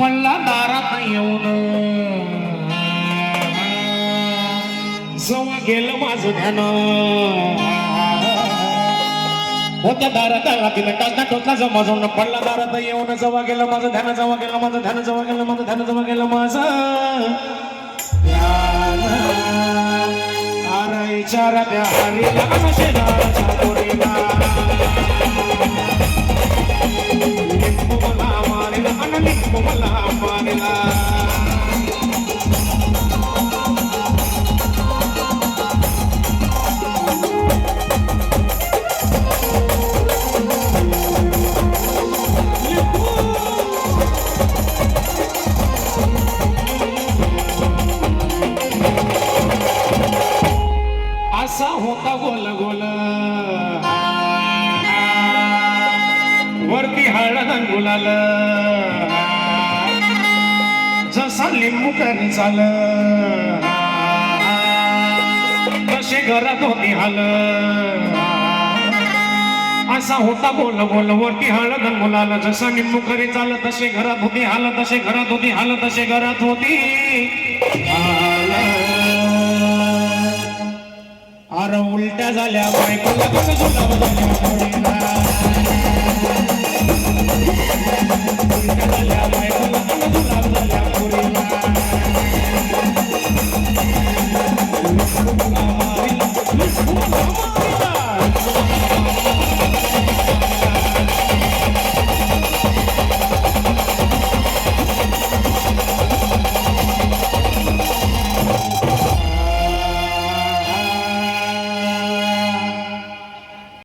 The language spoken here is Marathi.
पडला दारात येऊन. जवळ गेलं माझं ध्यान. होत्या दारात आला तिनं टाचना टोचला जमा जाऊन पडला दारात येऊन जवळ गेलं माझं ध्यान जवळ गेलं माझं ध्यान जवळ गेलं माझं ध्यान जवळ गेलं माझं. अरे त्या हरीला. शेजारच्या असा होता गोल गोल. वरती हळद गुलाल असा लिंबू करी चाल तसे घरात होती हाल असा होता बोल बोल वरती हळद मुलाला जसा लिंबू करी चाल तसे घरात होती हाल तसे घरात होती हाल तसे घरात होती अरे उलट्या झाल्या बायकोला कसं उलट्या झाल्या बायकोला